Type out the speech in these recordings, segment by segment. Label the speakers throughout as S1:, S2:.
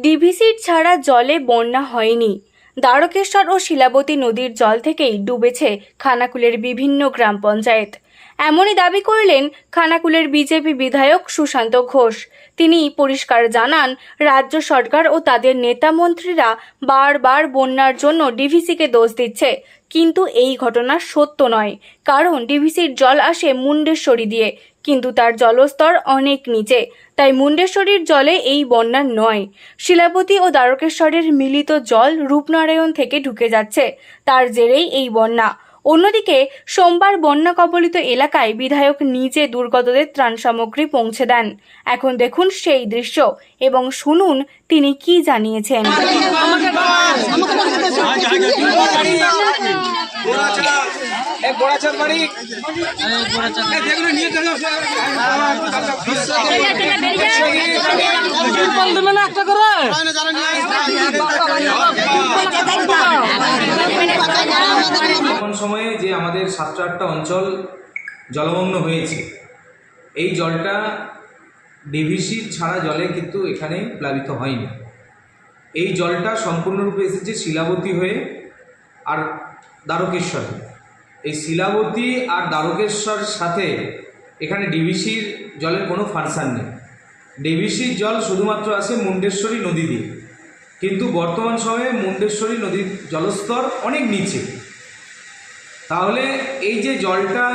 S1: ডিভিসির ছাড়া জলে বন্যা হয়নি। দ্বারকেশ্বর ও শিলাবতী নদীর জল থেকেই ডুবেছে খানাকুলের বিভিন্ন গ্রাম পঞ্চায়েত। এমনই দাবি করলেন খানাকুলের বিজেপি বিধায়ক সুশান্ত ঘোষ। তিনি পরিষ্কার জানান, রাজ্য সরকার ও তাদের নেতা মন্ত্রীরা বারবার বন্যার জন্য ডিভিসিকে দোষ দিচ্ছে। কিন্তু এই ঘটনা সত্য নয়। কারণ ডিভিসির জল আসে মুন্ডেশ্বরী দিয়ে। কিন্তু তার জলস্তর অনেক নিচে। তাই মুন্ডেশ্বরীর জলে এই বন্যা নয়। শিলাপতি ও দ্বারকেশ্বরের মিলিত জল রূপনারায়ণ থেকে ঢুকে যাচ্ছে। তার জেরেই এই বন্যা। অন্যদিকে সোমবার বন্যা কবলিত এলাকায় বিধায়ক নিজে দুর্গতদের ত্রাণ সামগ্রী পৌঁছে দেন। এখন দেখুন সেই দৃশ্য এবং শুনুন তিনি কি জানিয়েছেন।
S2: বর্তমান সময়ে যে আমাদের সাতটা আটটা অঞ্চল জলমগ্ন হয়েছে, এই জলটা ডিভিসি ছাড়া জলে কিন্তু এখানে প্লাবিত হয়নি এই জলটা সম্পূর্ণরূপে এসেছে শিলাবতী হয়ে আর দ্বারকেশ্বর। এই শিলাবতী আর দ্বারকেশ্বর সাথে এখানে ডিভিসির জলের কোনো ফাংশন নেই। ডিভিসির জল শুধুমাত্র আসে মুন্ডেশ্বরী নদী দিয়ে। কিন্তু বর্তমান সময়ে মুন্ডেশ্বরী নদীর জলস্তর অনেক নিচে। তাহলে এই যে জলটা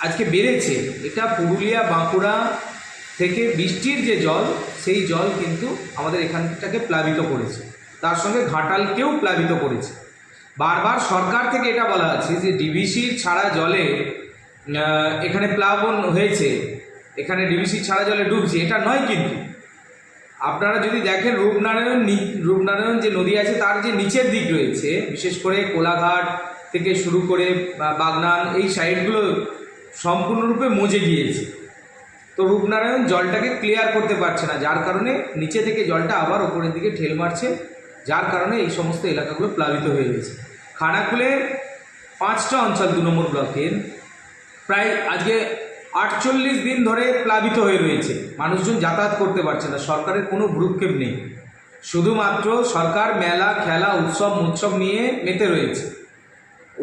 S2: আজকে বেড়েছে, এটা পুরুলিয়া, বাঁকুড়া থেকে বৃষ্টির যে জল, সেই জল কিন্তু আমাদের এখানটাকে প্লাবিত করেছে। তার সঙ্গে ঘাটালকেও প্লাবিত করেছে। বারবার সরকার থেকে এটা বলা আছে যে ডিভিসির ছাড়া জলে এখানে প্লাবন হয়েছে, এখানে ডিভিসি ছাড়া জলে ডুবছে, এটা নয় কিন্তু। আপনারা যদি দেখেন রূপনারায়ণ রূপনারায়ণ যে নদী আছে, তার যে নিচের দিক রয়েছে, বিশেষ করে কোলাঘাট থেকে শুরু করে বাগনান, এই সাইডগুলো সম্পূর্ণরূপে মজে গিয়েছে। তো রূপনারায়ণ জলটাকে ক্লিয়ার করতে পারছে না, যার কারণে নিচে থেকে জলটা আবার ওপরের দিকে ঠেল মারছে। যার কারণে এই সমস্ত এলাকাগুলো প্লাবিত হয়ে গেছে খানাকুলের পাঁচটা অঞ্চল, দু নম্বর ব্লকের, প্রায় আজকে আটচল্লিশ দিন ধরে প্লাবিত হয়ে রয়েছে। মানুষজন যাতায়াত করতে পারছে না, সরকারের কোনো ভ্রুক্ষেপ নেই। শুধুমাত্র সরকার মেলা, খেলা, উৎসব উৎসব নিয়ে মেতে রয়েছে।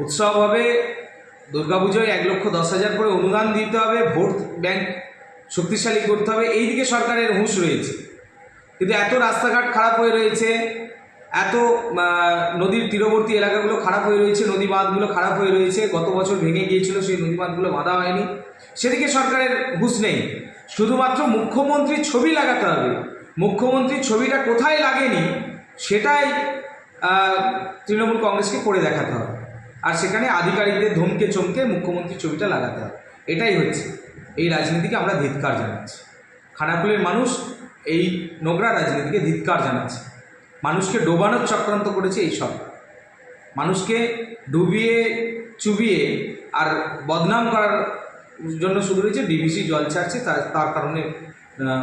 S2: উৎসব হবে দুর্গাপুজোয় এক লক্ষ দশ হাজার করে অনুদান দিতে হবে, ভোট ব্যাংক শক্তিশালী করতে হবে এই দিকে সরকারের হুঁশ রয়েছে। কিন্তু এত রাস্তাঘাট খারাপ হয়ে রয়েছে এত নদীর তীরবর্তী এলাকাগুলো খারাপ হয়ে রয়েছে, নদী বাঁধগুলো খারাপ হয়ে রয়েছে, গত বছর ভেঙে গিয়েছিল, সেই নদী বাঁধগুলো বাঁধা হয়নি। সেদিকে সরকারের হুঁশ নেই। শুধুমাত্র মুখ্যমন্ত্রীর ছবি লাগাতে হবে। মুখ্যমন্ত্রীর ছবিটা কোথায় লাগেনি, সেটাই তৃণমূল কংগ্রেসকে করে দেখাতে হবে। আর সেখানে আধিকারিকদের ধমকে চমকে মুখ্যমন্ত্রীর ছবিটা লাগাতে হবে। এটাই হচ্ছে। এই রাজনীতিকে আমরা ধিৎকার জানাচ্ছি। খানাকুলের মানুষ এই নোংরা রাজনীতিকে ধিৎকার জানাচ্ছে। মানুষকে ডোবানোর চক্রান্ত করেছে এই মানুষকে ডুবিয়ে, চুবিয়ে আর বদনাম করার জন্য শুরু হয়েছে ডিভিসি জল ছাড়ছে, তার কারণে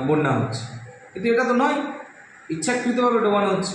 S2: বন্যা হচ্ছে। কিন্তু এটা তো নয়, ইচ্ছাকৃতভাবে ডোবানো হচ্ছে।